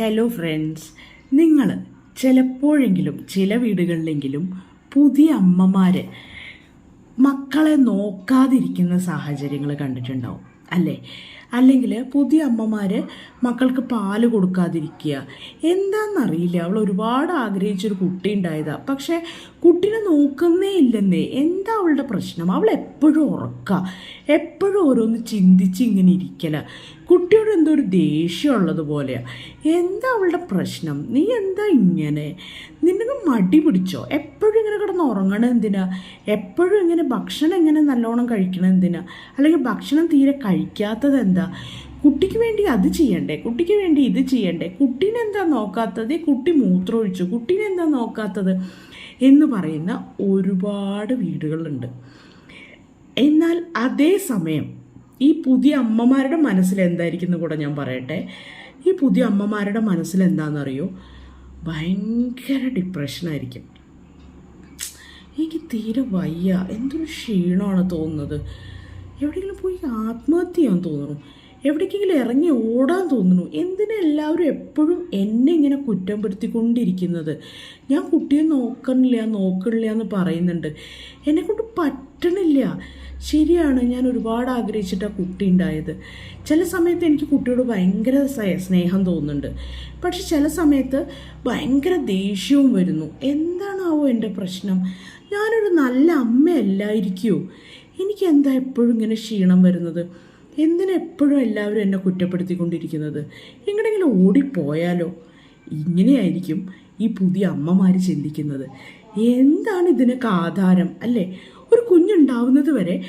Hello friends നിങ്ങൾ ചിലപ്പോഴെങ്കിലും ചില വീടുകളിലെങ്കിലും പുതിയ അമ്മമാർ മക്കളെ നോക്കാതിരിക്കുന്ന സാഹചര്യങ്ങൾ കണ്ടിട്ടുണ്ടാവും അല്ലേ? അല്ലെങ്കിൽ പുതിയ അമ്മമാർ മക്കൾക്ക് പാൽ കൊടുക്കാതിരിക്കുക. എന്താണെന്നറിയില്ല അവൾ ഒരുപാട് ആഗ്രഹിച്ചൊരു കുട്ടി ഉണ്ടായതാണ് പക്ഷേ കുട്ടീനെ നോക്കുന്നേ ഇല്ലെന്നേ. എന്താ അവളുടെ പ്രശ്നം? അവൾ എപ്പോഴും ഉറക്കുക എപ്പോഴും ഓരോന്ന് ചിന്തിച്ച് ഇങ്ങനെ ഇരിക്കല. കുട്ടിയോട് എന്തോ ഒരു ദേഷ്യമുള്ളത് പോലെയാണ് എന്താ അവളുടെ പ്രശ്നം? നീ എന്താ ഇങ്ങനെ? നിനക്ക് മടി പിടിച്ചോ? എപ്പോഴും ഇങ്ങനെ കിടന്ന് ഉറങ്ങണ എന്തിനാ? എപ്പോഴും ഇങ്ങനെ ഭക്ഷണം ഇങ്ങനെ നല്ലോണം കഴിക്കണം എന്തിനാ? അല്ലെങ്കിൽ ഭക്ഷണം തീരെ കഴിക്കാത്തത് എന്താ? കുട്ടിക്ക് വേണ്ടി അത് ചെയ്യണ്ടേ? കുട്ടിക്ക് വേണ്ടി ഇത് ചെയ്യണ്ടേ? കുട്ടീനെന്താ നോക്കാത്തത്? കുട്ടി മൂത്രമൊഴിച്ചു? കുട്ടീനെ എന്താ നോക്കാത്തത്? എന്ന് പറയുന്ന ഒരുപാട് വീടുകളുണ്ട്. എന്നാൽ അതേ സമയം ഈ പുതിയ അമ്മമാരുടെ മനസ്സിൽ എന്തായിരിക്കും എന്ന് കൂടെ ഞാൻ പറയട്ടെ? ഈ പുതിയ അമ്മമാരുടെ മനസ്സിൽ എന്താണെന്നറിയോ? ഭയങ്കര ഡിപ്രഷനായിരിക്കും എനിക്ക് തീരെ വയ്യ. എന്തൊരു ക്ഷീണമാണ് തോന്നുന്നത്. എവിടെയെങ്കിലും പോയി ആത്മഹത്യ ചെയ്യാൻ തോന്നുന്നു. എവിടേക്കെങ്കിലും ഇറങ്ങി ഓടാൻ തോന്നുന്നു. എന്തിനാ എല്ലാവരും എപ്പോഴും എന്നെ ഇങ്ങനെ കുറ്റം പെടുത്തിക്കൊണ്ടിരിക്കുന്നത് ഞാൻ കുട്ടിയെ നോക്കണില്ല നോക്കണില്ല എന്ന് പറയുന്നുണ്ട്. എന്നെക്കൊണ്ട് പറ്റണില്ല. ശരിയാണ് ഞാൻ ഒരുപാട് ആഗ്രഹിച്ചിട്ട് ആ കുട്ടി ഉണ്ടായത്. ചില സമയത്ത് എനിക്ക് കുട്ടിയോട് ഭയങ്കര സ്നേഹം തോന്നുന്നുണ്ട്. പക്ഷെ ചില സമയത്ത് ഭയങ്കര ദേഷ്യവും വരുന്നു. എന്താണാവോ എന്റെ പ്രശ്നം? ഞാനൊരു നല്ല അമ്മയല്ലായിരിക്കുമോ എനിക്ക് എന്താ എപ്പോഴും ഇങ്ങനെ ക്ഷീണം വരുന്നത്? എന്തിനാ എപ്പോഴും എല്ലാവരും എന്നെ കുറ്റപ്പെടുത്തിക്കൊണ്ടിരിക്കുന്നത്? എങ്ങനെയെങ്കിലും ഓടിപ്പോയാലോ? ഇങ്ങനെയായിരിക്കും ഈ പുതിയ അമ്മമാർ ചിന്തിക്കുന്നത്. എന്താണ് ഇതിനൊക്കെ ആധാരം? അല്ലേ? ഒരു കുഞ്ഞുണ്ടാവുന്നത് വരെ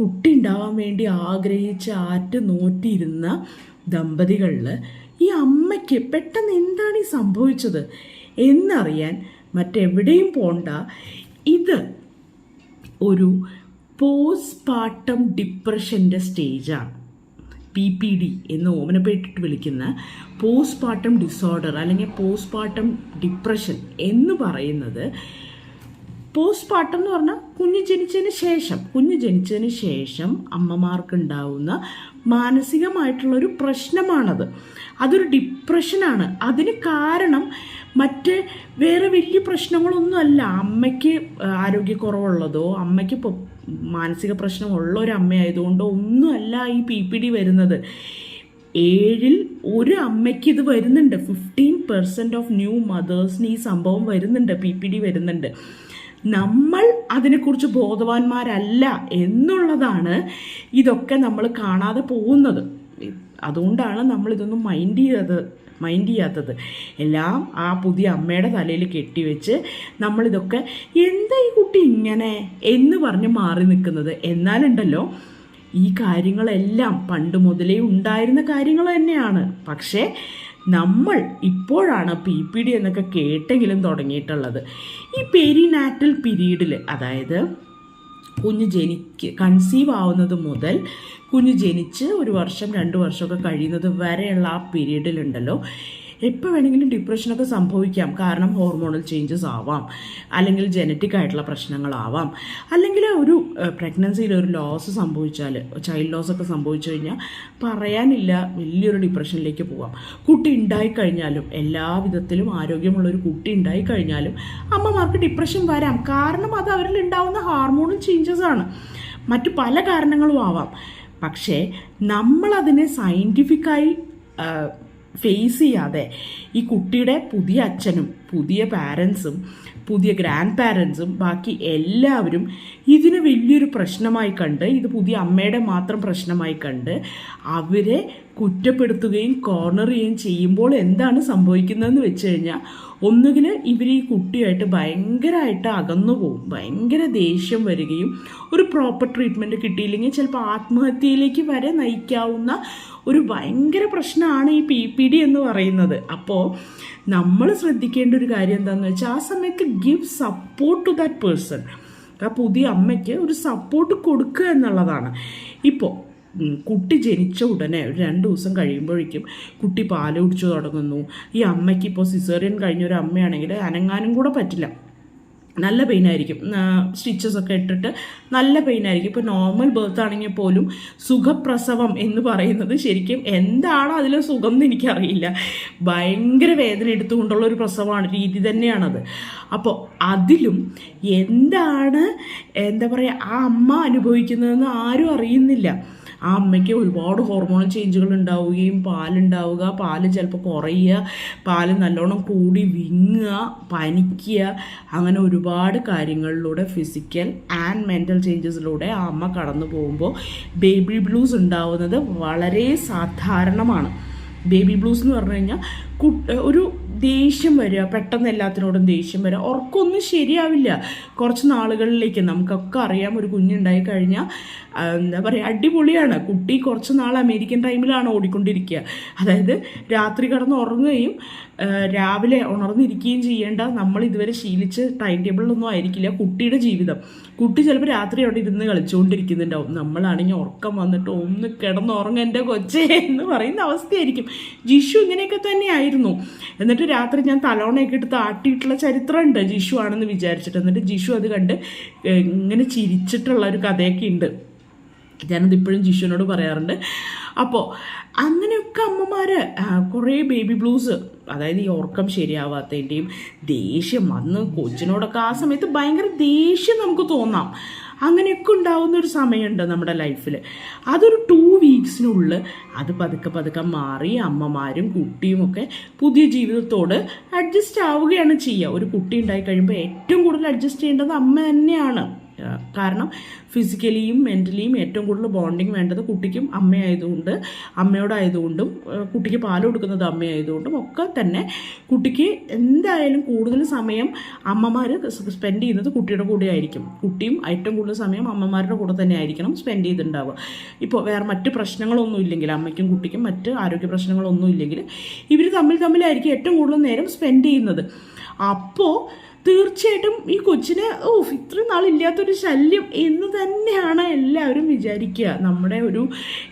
കുട്ടി ഉണ്ടാവാൻ വേണ്ടി ആഗ്രഹിച്ച് ആറ്റ് നോറ്റിയിരുന്ന ദമ്പതികളിൽ ഈ അമ്മയ്ക്ക് പെട്ടെന്ന് എന്താണ് ഈ സംഭവിച്ചത്? എന്നറിയാൻ മറ്റെവിടെയും പോണ്ട. ഇത് ഒരു പോസ്റ്റ്പാർട്ടം ഡിപ്രഷന്റെ സ്റ്റേജാണ്. പി പി ഡി എന്ന് ഓമനപ്പെട്ടിട്ട് വിളിക്കുന്ന പോസ്റ്റ്പാർട്ടം ഡിസോർഡർ അല്ലെങ്കിൽ പോസ്റ്റ്പാർട്ടം ഡിപ്രഷൻ എന്ന് പറയുന്നത് പോസ്റ്റ്പാർട്ടം എന്ന് പറഞ്ഞാൽ കുഞ്ഞ് ജനിച്ചതിന് ശേഷം കുഞ്ഞ് ജനിച്ചതിന് ശേഷം അമ്മമാർക്കുണ്ടാവുന്ന മാനസികമായിട്ടുള്ളൊരു പ്രശ്നമാണത്. അതൊരു ഡിപ്രഷനാണ്. അതിന് കാരണം മറ്റ് വേറെ വലിയ പ്രശ്നങ്ങളൊന്നുമല്ല. അമ്മയ്ക്ക് ആരോഗ്യക്കുറവുള്ളതോ അമ്മയ്ക്ക് മാനസിക പ്രശ്നമുള്ള ഒരു അമ്മയായതുകൊണ്ട് ഒന്നുമല്ല ഈ പി പി ഡി വരുന്നത്. ഏഴിൽ ഒരു അമ്മയ്ക്ക് ഇത് വരുന്നുണ്ട്. ഫിഫ്റ്റീൻ പെർസെന്റ് ഓഫ് ന്യൂ മദേഴ്സിന് ഈ സംഭവം വരുന്നുണ്ട്. പി പി ഡി വരുന്നുണ്ട്. നമ്മൾ അതിനെക്കുറിച്ച് ബോധവാന്മാരല്ല എന്നുള്ളതാണ് ഇതൊക്കെ നമ്മൾ കാണാതെ പോകുന്നത്. അതുകൊണ്ടാണ് നമ്മൾ ഇതൊന്നും മൈൻഡ് ചെയ്തത് മൈൻഡ് ചെയ്യാത്തത്. എല്ലാം ആ പുതിയ അമ്മയുടെ തലയിൽ കെട്ടിവെച്ച് നമ്മളിതൊക്കെ എന്താ ഈ കുട്ടി ഇങ്ങനെ എന്ന് പറഞ്ഞ് മാറി നിൽക്കുന്നത്? എന്നാലുണ്ടല്ലോ ഈ കാര്യങ്ങളെല്ലാം പണ്ട് മുതലേ ഉണ്ടായിരുന്ന കാര്യങ്ങൾ തന്നെയാണ്. പക്ഷേ നമ്മൾ ഇപ്പോഴാണ് പി പി ഡി എന്നൊക്കെ കേട്ടെങ്കിലും തുടങ്ങിയിട്ടുള്ളത്. ഈ പെരിനാറ്റൽ പീരീഡിൽ അതായത് കുഞ്ഞ് ജനിക്ക് കൺസീവ് ആവുന്നത് മുതൽ കുഞ്ഞ് ജനിച്ച് ഒരു വർഷം രണ്ട് വർഷമൊക്കെ കഴിയുന്നത് വരെയുള്ള ആ പീരീഡിലുണ്ടല്ലോ എപ്പോൾ വേണമെങ്കിലും ഡിപ്രഷനൊക്കെ സംഭവിക്കാം. കാരണം ഹോർമോണൽ ചേഞ്ചസ് ആവാം. അല്ലെങ്കിൽ ജനറ്റിക് ആയിട്ടുള്ള പ്രശ്നങ്ങളാവാം. അല്ലെങ്കിൽ ഒരു പ്രഗ്നൻസിയിൽ ഒരു ലോസ് സംഭവിച്ചാൽ ചൈൽഡ് ലോസ് ഒക്കെ സംഭവിച്ചു കഴിഞ്ഞാൽ പറയാനില്ല വലിയൊരു ഡിപ്രഷനിലേക്ക് പോവാം. കുട്ടി ഉണ്ടായിക്കഴിഞ്ഞാലും എല്ലാ വിധത്തിലും ആരോഗ്യമുള്ള ഒരു കുട്ടി ഉണ്ടായിക്കഴിഞ്ഞാലും അമ്മമാർക്ക് ഡിപ്രഷൻ വരാം. കാരണം അത് അവരിൽ ഉണ്ടാവുന്ന ഹാർമോണൽ ചേഞ്ചസ് ആണ്. മറ്റു പല കാരണങ്ങളും ആവാം. പക്ഷേ നമ്മളതിനെ സയന്റിഫിക്കായി ഫേസ് ചെയ്യാതെ ഈ കുട്ടിയുടെ പുതിയ അച്ഛനും പുതിയ പാരൻസും പുതിയ ഗ്രാൻഡ് പാരൻസും ബാക്കി എല്ലാവരും ഇതിനെ വലിയൊരു പ്രശ്നമായി കണ്ട് ഇത് പുതിയ അമ്മയുടെ മാത്രം പ്രശ്നമായി കണ്ട് അവരെ കുറ്റപ്പെടുത്തുകയും കോർണർ ചെയ്യുകയും ചെയ്യുമ്പോൾ എന്താണ് സംഭവിക്കുന്നതെന്ന് വെച്ച് കഴിഞ്ഞാൽ ഒന്നുകിൽ ഇവർ ഈ കുട്ടിയായിട്ട് ഭയങ്കരമായിട്ട് അകന്നു പോകും ഭയങ്കര ദേഷ്യം വരികയും ഒരു പ്രോപ്പർ ട്രീറ്റ്മെന്റ് കിട്ടിയില്ലെങ്കിൽ ചിലപ്പോൾ ആത്മഹത്യയിലേക്ക് വരെ നയിക്കാവുന്ന ഒരു ഭയങ്കര പ്രശ്നമാണ് ഈ പി പി ഡി എന്ന് പറയുന്നത്. അപ്പോൾ നമ്മൾ ശ്രദ്ധിക്കേണ്ട ഒരു കാര്യം എന്താണെന്ന് വെച്ചാൽ ആ സമയത്ത് give support to that person ആ പുതിയ അമ്മയ്ക്ക് ഒരു സപ്പോർട്ട് കൊടുക്കുക എന്നുള്ളതാണ്. ഇപ്പോൾ കുട്ടി ജനിച്ച ഉടനെ ഒരു രണ്ട് ദിവസം കഴിയുമ്പോഴേക്കും കുട്ടി പാൽ കുടിച്ചു തുടങ്ങുന്നു. ഈ അമ്മയ്ക്ക് ഇപ്പോൾ സിസേറിയൻ കഴിഞ്ഞ ഒരു അമ്മയാണെങ്കിൽ അനങ്ങാനും കൂടെ പറ്റില്ല. നല്ല പെയിൻ ആയിരിക്കും. സ്റ്റിച്ചസ് ഒക്കെ ഇട്ടിട്ട് നല്ല പെയിൻ ആയിരിക്കും. ഇപ്പോൾ നോർമൽ ബർത്ത് ആണെങ്കിൽ പോലും സുഖപ്രസവം എന്ന് പറയുന്നത് ശരിക്കും എന്താണ് അതിൽ സുഖം എന്ന് എനിക്കറിയില്ല. ഭയങ്കര വേദന എടുത്തുകൊണ്ടുള്ള ഒരു പ്രസവമാണ്. രീതി തന്നെയാണത്. അപ്പോൾ അതിലും എന്താണ് എന്താ പറയുക ആ അമ്മ അനുഭവിക്കുന്നതെന്ന് ആരും അറിയുന്നില്ല. ആ അമ്മയ്ക്ക് ഒരുപാട് ഹോർമോൺ ചേഞ്ചുകൾ ഉണ്ടാവുകയും പാലുണ്ടാവുക പാൽ ചിലപ്പോൾ കുറയുക പാൽ നല്ലോണം കൂടി വിങ്ങുക പനിക്കുക അങ്ങനെ ഒരുപാട് കാര്യങ്ങളിലൂടെ ഫിസിക്കൽ ആൻഡ് മെന്റൽ ചേഞ്ചസിലൂടെ ആ അമ്മ കടന്നു പോകുമ്പോൾ ബേബി ബ്ലൂസ് ഉണ്ടാവുന്നത് വളരെ സാധാരണമാണ്. ബേബി ബ്ലൂസ് എന്ന് പറഞ്ഞു കഴിഞ്ഞാൽ ഒരു ദേഷ്യം വരിക പെട്ടെന്ന് എല്ലാത്തിനോടും ദേഷ്യം വരിക. ഉറക്കമൊന്നും ശരിയാവില്ല. കുറച്ച് നാളുകളിലേക്ക് നമുക്കൊക്കെ അറിയാം ഒരു കുഞ്ഞുണ്ടായി കഴിഞ്ഞാൽ എന്താ പറയുക അടിപൊളിയാണ്. കുട്ടി കുറച്ച് നാൾ അമേരിക്കൻ ടൈമിലാണ് ഓടിക്കൊണ്ടിരിക്കുക. അതായത് രാത്രി കിടന്ന് ഉറങ്ങുകയും രാവിലെ ഉണർന്നിരിക്കുകയും ചെയ്യേണ്ട നമ്മൾ ഇതുവരെ ശീലിച്ച് ടൈം ടേബിളിലൊന്നും ആയിരിക്കില്ല കുട്ടിയുടെ ജീവിതം. കുട്ടി ചിലപ്പോൾ രാത്രി അവിടെ ഇരുന്ന് കളിച്ചുകൊണ്ടിരിക്കുന്നുണ്ടാവും നമ്മളാണെങ്കിൽ ഉറക്കം വന്നിട്ട് ഒന്ന് കിടന്നുറങ്ങ എന്റെ കൊച്ചേ എന്ന് പറയുന്ന അവസ്ഥയായിരിക്കും. ജിഷു ഇങ്ങനെയൊക്കെ തന്നെയായിരുന്നു. എന്നിട്ട് രാത്രി ഞാൻ തലോണയൊക്കെ എടുത്ത് ആട്ടിയിട്ടുള്ള ചരിത്രമുണ്ട് ജിഷു ആണെന്ന് വിചാരിച്ചിട്ട്. എന്നിട്ട് ജിഷു അത് കണ്ട് ഇങ്ങനെ ചിരിച്ചിട്ടുള്ള ഒരു കഥയൊക്കെ ഉണ്ട്. ഞാനത് ഇപ്പോഴും ജിഷുവിനോട് പറയാറുണ്ട്. അപ്പോൾ അങ്ങനെയൊക്കെ അമ്മമാർ കുറേ ബേബി ബ്ലൂസ് അതായത് ഈ ഉറക്കം ശരിയാവാത്തതിന്റെയും ദേഷ്യം വന്ന് കൊച്ചിനോടൊക്കെ ആ സമയത്ത് ഭയങ്കര ദേഷ്യം നമുക്ക് തോന്നാം. അങ്ങനെയൊക്കെ ഉണ്ടാവുന്ന ഒരു സമയമുണ്ട് നമ്മുടെ ലൈഫിൽ അതൊരു ടു വീക്സിനുള്ളിൽ അത് പതുക്കെ പതുക്കെ മാറി അമ്മമാരും കുട്ടിയും ഒക്കെ പുതിയ ജീവിതത്തോട് അഡ്ജസ്റ്റ് ആവുകയാണ് ചെയ്യുക. ഒരു കുട്ടി ഉണ്ടായി കഴിയുമ്പോൾ ഏറ്റവും കൂടുതൽ അഡ്ജസ്റ്റ് ചെയ്യേണ്ടത് അമ്മ തന്നെയാണ്. കാരണം ഫിസിക്കലിയും മെന്റലിയും ഏറ്റവും കൂടുതൽ ബോണ്ടിങ് വേണ്ടത് കുട്ടിക്കും അമ്മയായതുകൊണ്ട് അമ്മയോടായതുകൊണ്ടും കുട്ടിക്ക് പാൽ കൊടുക്കുന്നത് അമ്മയായതുകൊണ്ടും ഒക്കെ തന്നെ കുട്ടിക്ക് എന്തായാലും കൂടുതൽ സമയം അമ്മമാർ സ്പെൻഡ് ചെയ്യുന്നത് കുട്ടിയുടെ കൂടെ ആയിരിക്കും. കുട്ടിയും ഏറ്റവും കൂടുതൽ സമയം അമ്മമാരുടെ കൂടെ തന്നെ ആയിരിക്കണം സ്പെൻഡ് ചെയ്തിട്ടുണ്ടാവുക ഇപ്പോൾ വേറെ മറ്റ് പ്രശ്നങ്ങളൊന്നും ഇല്ലെങ്കിൽ അമ്മയ്ക്കും കുട്ടിക്കും മറ്റ് ആരോഗ്യ പ്രശ്നങ്ങളൊന്നും ഇല്ലെങ്കിൽ ഇവർ തമ്മിൽ തമ്മിലായിരിക്കും ഏറ്റവും കൂടുതൽ നേരം സ്പെൻഡ് ചെയ്യുന്നത്. അപ്പോൾ തീർച്ചയായിട്ടും ഈ കൊച്ചിന് ഓ ഇത്രയും നാളില്ലാത്തൊരു ശല്യം എന്ന് തന്നെയാണ് എല്ലാവരും വിചാരിക്കുക. നമ്മുടെ ഒരു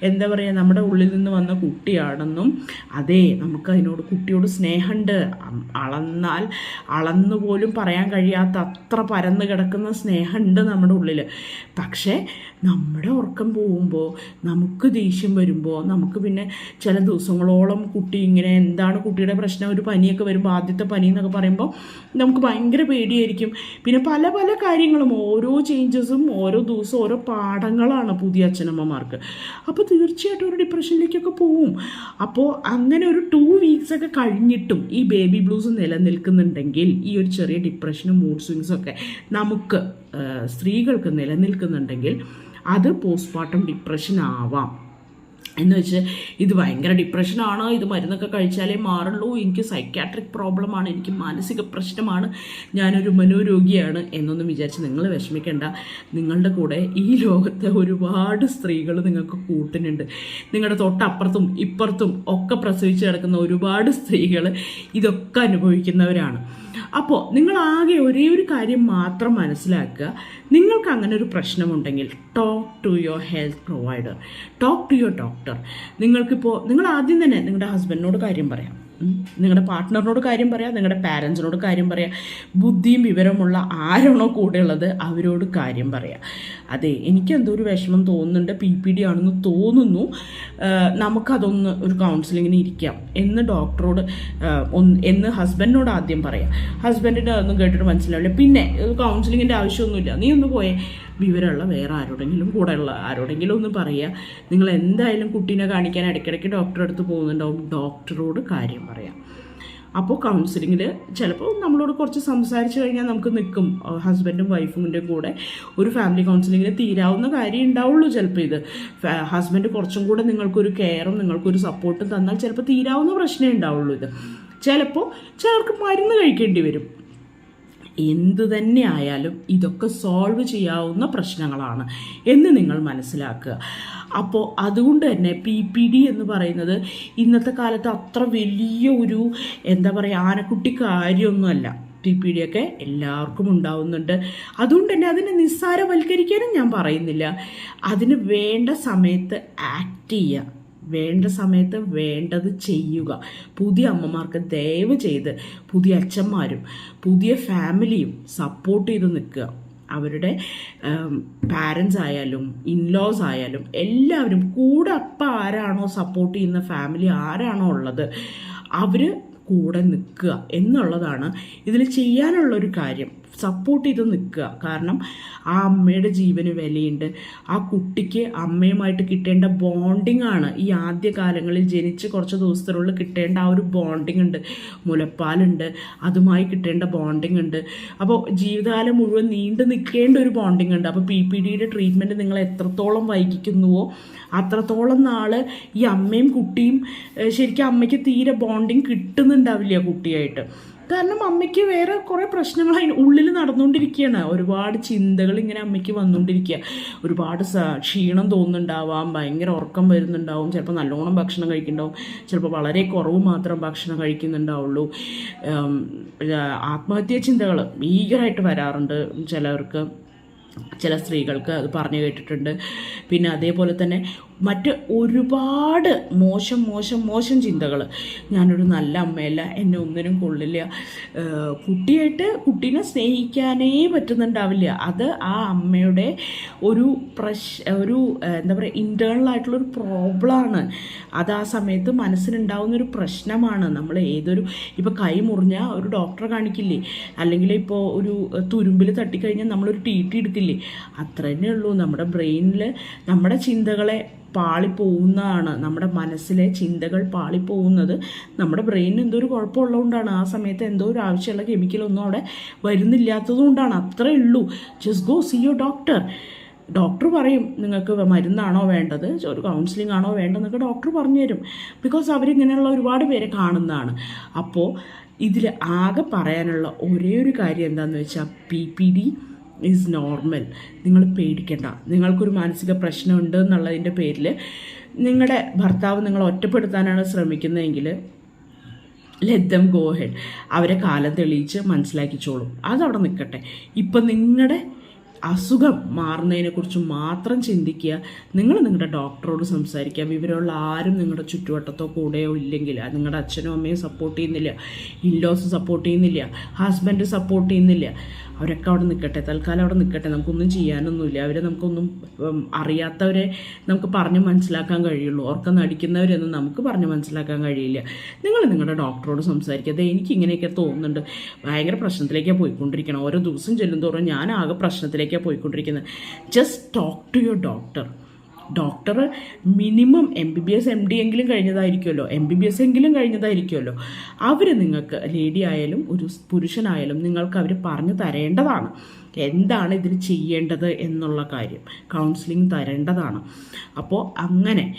എന്താ പറയുക നമ്മുടെ ഉള്ളിൽ നിന്ന് വന്ന കുട്ടിയാണെന്നും അതെ നമുക്ക് അതിനോട് കുട്ടിയോട് സ്നേഹമുണ്ട്. അളന്നാൽ അളന്നു പോലും പറയാൻ കഴിയാത്ത അത്ര പരന്ന് കിടക്കുന്ന സ്നേഹമുണ്ട് നമ്മുടെ ഉള്ളിൽ പക്ഷേ നമ്മുടെ ഉറക്കം പോകുമ്പോൾ നമുക്ക് ദേഷ്യം വരുമ്പോൾ നമുക്ക് പിന്നെ ചില ദിവസങ്ങളോളം കുട്ടി ഇങ്ങനെ എന്താണ് കുട്ടിയുടെ പ്രശ്നം ഒരു പനിയൊക്കെ വരുമ്പോൾ ആദ്യത്തെ പനി എന്നൊക്കെ പറയുമ്പോൾ നമുക്ക് ഭയങ്കര പേടിയായിരിക്കും. പിന്നെ പല പല കാര്യങ്ങളും ഓരോ ചേഞ്ചസും ഓരോ ദിവസവും ഓരോ പാഠങ്ങളാണ് പുതിയ അച്ഛനമ്മമാർക്ക്. അപ്പോൾ തീർച്ചയായിട്ടും ഒരു ഡിപ്രഷനിലേക്കൊക്കെ പോവും. അപ്പോൾ അങ്ങനെ ഒരു ടു വീക്സ് ഒക്കെ കഴിഞ്ഞിട്ടും ഈ ബേബി ബ്ലൂസ് നിലനിൽക്കുന്നുണ്ടെങ്കിൽ ഈ ഒരു ചെറിയ ഡിപ്രഷനും മൂഡ് സ്വിങ്സും ഒക്കെ നമുക്ക് സ്ത്രീകൾക്ക് നിലനിൽക്കുന്നുണ്ടെങ്കിൽ അത് പോസ്റ്റ്മോർട്ടം ഡിപ്രഷൻ ആവാം. എന്ന് വെച്ച് ഇത് ഭയങ്കര ഡിപ്രഷനാണ് ഇത് മരുന്നൊക്കെ കഴിച്ചാലേ മാറുള്ളൂ. എനിക്ക് സൈക്കാട്രിക് പ്രോബ്ലമാണ് എനിക്ക് മാനസിക പ്രശ്നമാണ്. ഞാനൊരു മനോരോഗിയാണ് എന്നൊന്നും വിചാരിച്ച് നിങ്ങൾ വിഷമിക്കേണ്ട. നിങ്ങളുടെ കൂടെ ഈ ലോകത്തെ ഒരുപാട് സ്ത്രീകൾ നിങ്ങൾക്ക് കൂട്ടിനുണ്ട്. നിങ്ങളുടെ തൊട്ടപ്പുറത്തും ഇപ്പുറത്തും ഒക്കെ പ്രസവിച്ച് കിടക്കുന്ന ഒരുപാട് സ്ത്രീകൾ ഇതൊക്കെ അനുഭവിക്കുന്നവരാണ്. അപ്പോൾ നിങ്ങൾ ആകെ ഒരേ ഒരു കാര്യം മാത്രം മനസ്സിലാക്കുക. നിങ്ങൾക്ക് അങ്ങനെ ഒരു പ്രശ്നമുണ്ടെങ്കിൽ talk to your health provider talk to your doctor നിങ്ങൾക്കിപ്പോൾ നിങ്ങൾ ആദ്യം തന്നെ നിങ്ങളുടെ ഹസ്ബൻഡിനോട് കാര്യം പറയാം. നിങ്ങളുടെ പാർട്ട്ണറിനോട് കാര്യം പറയാം നിങ്ങളുടെ പാരൻസിനോട് കാര്യം പറയാം. ബുദ്ധിയും വിവരമുള്ള ആരാണോ കൂടെയുള്ളത് അവരോട് കാര്യം പറയാം. അതെ എനിക്ക് എന്തോ ഒരു വിഷമം തോന്നുന്നുണ്ട് പി പി ഡി ആണെന്ന് തോന്നുന്നു. നമുക്കതൊന്ന് ഒരു കൗൺസിലിങ്ങിന് ഇരിക്കാം എന്ന് ഡോക്ടറോട് ഒന്ന് എന്ന് ഹസ്ബൻഡിനോട് ആദ്യം പറയാം. ഹസ്ബൻഡിന്റെ അതൊന്നും കേട്ടിട്ട് മനസ്സിലാവില്ല. പിന്നെ കൗൺസിലിങ്ങിന്റെ ആവശ്യമൊന്നുമില്ല. നീ ഒന്ന് പോയേ. വിവരമുള്ള വേറെ ആരോടെങ്കിലും കൂടെയുള്ള ആരോടെങ്കിലും ഒന്ന് പറയുക. നിങ്ങൾ എന്തായാലും കുട്ടീനെ കാണിക്കാൻ ഇടയ്ക്കിടയ്ക്ക് ഡോക്ടറെ അടുത്ത് പോകുന്നുണ്ടാവും. ഡോക്ടറോട് കാര്യം പറയാം. അപ്പോൾ കൗൺസിലിങ്ങിൽ ചിലപ്പോൾ നമ്മളോട് കുറച്ച് സംസാരിച്ച് കഴിഞ്ഞാൽ നമുക്ക് നിൽക്കും. ഹസ്ബൻഡും വൈഫിന്റെ കൂടെ ഒരു ഫാമിലി കൗൺസിലിങ്ങിന് തീരാവുന്ന കാര്യം ഉണ്ടാവുള്ളൂ ചിലപ്പോൾ ഇത്. ഹസ്ബൻഡ് കുറച്ചും കൂടെ നിങ്ങൾക്കൊരു കെയറും നിങ്ങൾക്കൊരു സപ്പോർട്ടും തന്നാൽ ചിലപ്പോൾ തീരാവുന്ന പ്രശ്നമേ ഉണ്ടാവുള്ളൂ ഇത്. ചിലപ്പോൾ ചിലർക്ക് മരുന്ന് കഴിക്കേണ്ടി വരും. എന്തു തന്നെ ആയാലും ഇതൊക്കെ സോൾവ് ചെയ്യാവുന്ന പ്രശ്നങ്ങളാണ് എന്ന് നിങ്ങൾ മനസ്സിലാക്കുക. അപ്പോൾ അതുകൊണ്ട് തന്നെ പി പി ഡി എന്ന് പറയുന്നത് ഇന്നത്തെ കാലത്ത് അത്ര വലിയ ഒരു എന്താ പറയുക ആനക്കുട്ടി കാര്യമൊന്നുമല്ല. പി പി ഡി ഒക്കെ എല്ലാവർക്കും ഉണ്ടാവുന്നുണ്ട്. അതുകൊണ്ട് തന്നെ അതിനെ നിസ്സാരവൽക്കരിക്കാനും ഞാൻ പറയുന്നില്ല. അതിന് വേണ്ട സമയത്ത് ആക്ട് ചെയ്യുക. വേണ്ട സമയത്ത് വേണ്ടത് ചെയ്യുക. പുതിയ അമ്മമാർക്ക് ദയവ് ചെയ്ത് പുതിയ അച്ഛന്മാരും പുതിയ ഫാമിലിയും സപ്പോർട്ട് ചെയ്ത് നിൽക്കുക. അവരുടെ പാരൻസ് ആയാലും ഇൻലോസ് ആയാലും എല്ലാവരും കൂടെ അപ്പം ആരാണോ സപ്പോർട്ട് ചെയ്യുന്ന ഫാമിലി ആരാണോ ഉള്ളത് അവർ കൂടെ നിൽക്കുക എന്നുള്ളതാണ് ഇതിൽ ചെയ്യാനുള്ളൊരു കാര്യം. സപ്പോർട്ട് ചെയ്ത് നിൽക്കുക. കാരണം ആ അമ്മയുടെ ജീവന് വിലയുണ്ട്. ആ കുട്ടിക്ക് അമ്മയുമായിട്ട് കിട്ടേണ്ട ബോണ്ടിങ് ആണ്. ഈ ആദ്യ കാലങ്ങളിൽ ജനിച്ച് കുറച്ച് ദിവസത്തിനുള്ളിൽ കിട്ടേണ്ട ആ ഒരു ബോണ്ടിങ് ഉണ്ട്. മുലപ്പാലുണ്ട്. അതുമായി കിട്ടേണ്ട ബോണ്ടിങ് ഉണ്ട്. അപ്പോൾ ജീവിതകാലം മുഴുവൻ നീണ്ടു നിൽക്കേണ്ട ഒരു ബോണ്ടിങ് ഉണ്ട്. അപ്പോൾ പി പി ഡിയുടെ ട്രീറ്റ്മെന്റ് നിങ്ങൾ എത്രത്തോളം വൈകിക്കുന്നുവോ അത്രത്തോളം നാൾ ഈ അമ്മയും കുട്ടിയും ശരിക്കും അമ്മയ്ക്ക് തീരെ ബോണ്ടിങ് കിട്ടുന്നുണ്ടാവില്ല കുട്ടിയായിട്ട്. കാരണം അമ്മയ്ക്ക് വേറെ കുറേ പ്രശ്നങ്ങൾ അതിന് ഉള്ളിൽ നടന്നുകൊണ്ടിരിക്കുകയാണ് ഒരുപാട് ചിന്തകൾ ഇങ്ങനെ അമ്മയ്ക്ക് വന്നുകൊണ്ടിരിക്കുക ഒരുപാട് ക്ഷീണം തോന്നുന്നുണ്ടാവാം ഭയങ്കര ഉറക്കം വരുന്നുണ്ടാവും. ചിലപ്പോൾ നല്ലോണം ഭക്ഷണം കഴിക്കുന്നുണ്ടാവും. ചിലപ്പോൾ വളരെ കുറവ് മാത്രം ഭക്ഷണം കഴിക്കുന്നുണ്ടാവുള്ളൂ. ആത്മഹത്യാ ചിന്തകൾ ഭീകരമായിട്ട് വരാറുണ്ട് ചിലവർക്ക്. ചില സ്ത്രീകൾക്ക് അത് പറഞ്ഞു കേട്ടിട്ടുണ്ട്. പിന്നെ അതേപോലെ തന്നെ മറ്റ് ഒരുപാട് മോശം മോശം മോശം ചിന്തകൾ ഞാനൊരു നല്ല അമ്മയല്ല എന്നെ ഒന്നിനും കൊള്ളില്ല. കുട്ടിയായിട്ട് കുട്ടീനെ സ്നേഹിക്കാനേ പറ്റുന്നുണ്ടാവില്ല. അത് ആ അമ്മയുടെ ഒരു പ്രശ് ഒരു എന്താ പറയുക ഇന്റേണലായിട്ടുള്ളൊരു പ്രോബ്ലമാണ് അത് ആ സമയത്ത് മനസ്സിനുണ്ടാവുന്നൊരു പ്രശ്നമാണ്. നമ്മൾ ഏതൊരു ഇപ്പോൾ കൈ മുറിഞ്ഞാൽ ഒരു ഡോക്ടറെ കാണിക്കില്ലേ? അല്ലെങ്കിൽ ഇപ്പോൾ ഒരു തുരുമ്പിൽ തട്ടിക്കഴിഞ്ഞാൽ നമ്മളൊരു ടി ടി എടുക്കില്ലേ അത്ര തന്നെ ഉള്ളൂ. നമ്മുടെ ബ്രെയിനിൽ നമ്മുടെ ചിന്തകളെ പാളിപ്പോകുന്നതാണ് നമ്മുടെ മനസ്സിലെ ചിന്തകൾ പാളിപ്പോകുന്നത് നമ്മുടെ ബ്രെയിനിന് എന്തോ ഒരു കുഴപ്പമുള്ളതുകൊണ്ടാണ്. ആ സമയത്ത് എന്തോ ഒരു ആവശ്യമുള്ള കെമിക്കലൊന്നും അവിടെ വരുന്നില്ലാത്തത് കൊണ്ടാണ് അത്രേ ഉള്ളൂ. Just go see your doctor doctor പറയും നിങ്ങൾക്ക് മരുന്നാണോ വേണ്ടത്? ഒരു കൗൺസിലിംഗ് ആണോ വേണ്ടതെന്നൊക്കെ ഡോക്ടർ പറഞ്ഞു തരും ബിക്കോസ് അവരിങ്ങനെയുള്ള ഒരുപാട് പേരെ കാണുന്നതാണ്. അപ്പോൾ ഇതിൽ ആകെ പറയാനുള്ള ഒരേ ഒരു കാര്യം എന്താണെന്ന് വെച്ചാൽ P P D is normal നിങ്ങൾ പേടിക്കേണ്ട. നിങ്ങൾക്കൊരു മാനസിക പ്രശ്നമുണ്ട് എന്നുള്ളതിന്റെ പേരിൽ നിങ്ങളുടെ ഭർത്താവ് നിങ്ങളെ ഒറ്റപ്പെടുത്താനാണ് ശ്രമിക്കുന്നതെങ്കിൽ ലെറ്റ് ദം ഗോ ഹെഡ് അവരെ കാലം തെളിയിച്ച് മനസ്സിലാക്കിച്ചോളും അതവിടെ നിൽക്കട്ടെ ഇപ്പം നിങ്ങളുടെ അസുഖം മാറുന്നതിനെക്കുറിച്ച് മാത്രം ചിന്തിക്കുക. നിങ്ങൾ നിങ്ങളുടെ ഡോക്ടറോട് സംസാരിക്കുക. വിവരമുള്ള ആരും നിങ്ങളുടെ ചുറ്റുവട്ടത്തോ കൂടെയോ ഇല്ലെങ്കിൽ നിങ്ങളുടെ അച്ഛനും അമ്മയും സപ്പോർട്ട് ചെയ്യുന്നില്ല. ഇൻലോസ് സപ്പോർട്ട് ചെയ്യുന്നില്ല. ഹസ്ബൻഡ് സപ്പോർട്ട് ചെയ്യുന്നില്ല. അവരൊക്കെ അവിടെ നിൽക്കട്ടെ തൽക്കാലം അവിടെ നിൽക്കട്ടെ നമുക്കൊന്നും ചെയ്യാനൊന്നുമില്ല. അവരെ നമുക്കൊന്നും അറിയാത്തവരെ നമുക്ക് പറഞ്ഞ് മനസ്സിലാക്കാൻ കഴിയുള്ളൂ. ഓർക്കം നടിക്കുന്നവരൊന്നും നമുക്ക് പറഞ്ഞ് മനസ്സിലാക്കാൻ കഴിയില്ല. നിങ്ങൾ നിങ്ങളുടെ ഡോക്ടറോട് സംസാരിക്കുക. "ദേ, എനിക്ക് ഇങ്ങനെയൊക്കെ തോന്നുന്നുണ്ട്. ഭയങ്കര പ്രശ്നത്തിലേക്കാണ് പോയിക്കൊണ്ടിരിക്കണം. ഓരോ ദിവസം ചെല്ലുന്തോറും ഞാൻ ആകെ പ്രശ്നത്തിലേക്കാണ് പോയിക്കൊണ്ടിരിക്കുന്നത്. Just talk to your doctor doctor minimum M B B S M D എങ്കിലും കഴിഞ്ഞതായിരിക്കുമല്ലോ. എം ബി ബി എസ് എങ്കിലും കഴിഞ്ഞതായിരിക്കുമല്ലോ. അവർ നിങ്ങൾക്ക് ലേഡി ആയാലും ഒരു പുരുഷനായാലും നിങ്ങൾക്ക് അവർ പറഞ്ഞു തരേണ്ടതാണ്. എന്താണ് ഇതിൽ ചെയ്യേണ്ടത് എന്നുള്ള കാര്യം. കൗൺസിലിംഗ് തരേണ്ടതാണ്. അപ്പോൾ അങ്ങനെ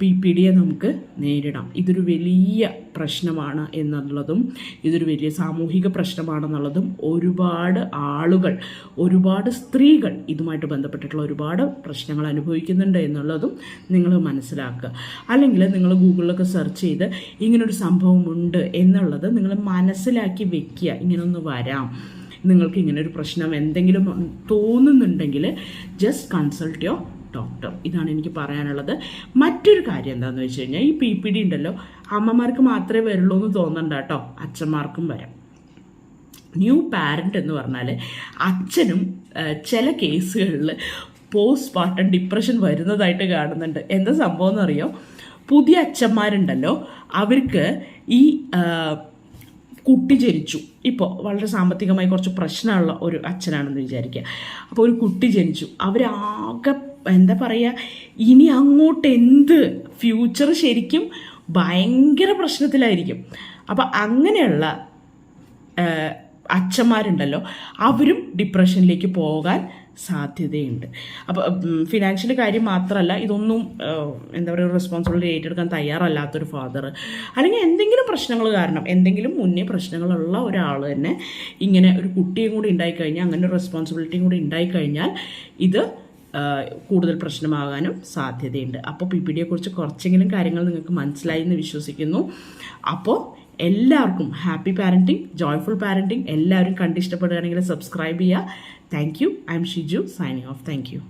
പി പി ഡിയെ നമുക്ക് നേരിടാം. ഇതൊരു വലിയ പ്രശ്നമാണ് എന്നുള്ളതും ഇതൊരു വലിയ സാമൂഹിക പ്രശ്നമാണെന്നുള്ളതും ഒരുപാട് ആളുകൾ ഒരുപാട് സ്ത്രീകൾ ഇതുമായിട്ട് ബന്ധപ്പെട്ടിട്ടുള്ള ഒരുപാട് പ്രശ്നങ്ങൾ അനുഭവിക്കുന്നുണ്ട് എന്നുള്ളതും നിങ്ങൾ മനസ്സിലാക്കുക. അല്ലെങ്കിൽ നിങ്ങൾ ഗൂഗിളിലൊക്കെ സെർച്ച് ചെയ്ത് ഇങ്ങനൊരു സംഭവമുണ്ട് എന്നുള്ളത് നിങ്ങൾ മനസ്സിലാക്കി വെക്കുക. ഇങ്ങനൊന്ന് വരാം. നിങ്ങൾക്ക് ഇങ്ങനെ ഒരു പ്രശ്നം എന്തെങ്കിലും തോന്നുന്നുണ്ടെങ്കിൽ ജസ്റ്റ് കൺസൾട്ട് യുവർ ഡോക്ടർ ഇതാണ് എനിക്ക് പറയാനുള്ളത്. മറ്റൊരു കാര്യം എന്താണെന്ന് വെച്ച് കഴിഞ്ഞാൽ ഈ പി പി ഡി ഉണ്ടല്ലോ അമ്മമാർക്ക് മാത്രമേ വരുള്ളൂ എന്ന് തോന്നണ്ട കേട്ടോ. അച്ഛന്മാർക്കും വരാം. ന്യൂ പാരന്റ് എന്ന് പറഞ്ഞാൽ അച്ഛനും ചില കേസുകളിൽ പോസ്റ്റ് പാർട്ടം ഡിപ്രഷൻ വരുന്നതായിട്ട് കാണുന്നുണ്ട്. എന്താ സംഭവം എന്നറിയോ? പുതിയ അച്ഛന്മാരുണ്ടല്ലോ അവർക്ക് ഈ കുട്ടി ജനിച്ചു ഇപ്പോൾ വളരെ സാമ്പത്തികമായി കുറച്ച് പ്രശ്നമുള്ള ഒരു അച്ഛനാണെന്ന് വിചാരിക്കുക. അപ്പോൾ ഒരു കുട്ടി ജനിച്ചു. അവരാകെ എന്താ പറയുക ഇനി അങ്ങോട്ട് എന്ത് ഫ്യൂച്ചർ ശരിക്കും ഭയങ്കര പ്രശ്നത്തിലായിരിക്കും. അപ്പോൾ അങ്ങനെയുള്ള അച്ഛന്മാരുണ്ടല്ലോ അവരും ഡിപ്രഷനിലേക്ക് പോകാൻ സാധ്യതയുണ്ട്. അപ്പോൾ ഫിനാൻഷ്യൽ കാര്യം മാത്രമല്ല ഇതൊന്നും എന്താ പറയുക റെസ്പോൺസിബിലിറ്റി ഏറ്റെടുക്കാൻ തയ്യാറല്ലാത്തൊരു ഫാദർ അല്ലെങ്കിൽ എന്തെങ്കിലും പ്രശ്നങ്ങൾ കാരണം എന്തെങ്കിലും മുന്നേ പ്രശ്നങ്ങളുള്ള ഒരാൾ തന്നെ ഇങ്ങനെ ഒരു കുട്ടിയും കൂടി ഉണ്ടായിക്കഴിഞ്ഞാൽ അങ്ങനെ ഒരു റെസ്പോൺസിബിലിറ്റിയും കൂടി ഉണ്ടായിക്കഴിഞ്ഞാൽ ഇത് കൂടുതൽ പ്രശ്നമാകാനും സാധ്യതയുണ്ട്. അപ്പോൾ പി പി ഡിയെക്കുറിച്ച് കുറച്ചെങ്കിലും കാര്യങ്ങൾ നിങ്ങൾക്ക് മനസ്സിലായി എന്ന് വിശ്വസിക്കുന്നു. അപ്പോൾ എല്ലാവർക്കും ഹാപ്പി പാരന്റിങ് ജോയ്ഫുൾ പാരന്റിങ് എല്ലാവരും കണ്ടിഷ്ടപ്പെടുകയാണെങ്കിൽ സബ്സ്ക്രൈബ് ചെയ്യുക. Thank you I'm Shiju signing off thank you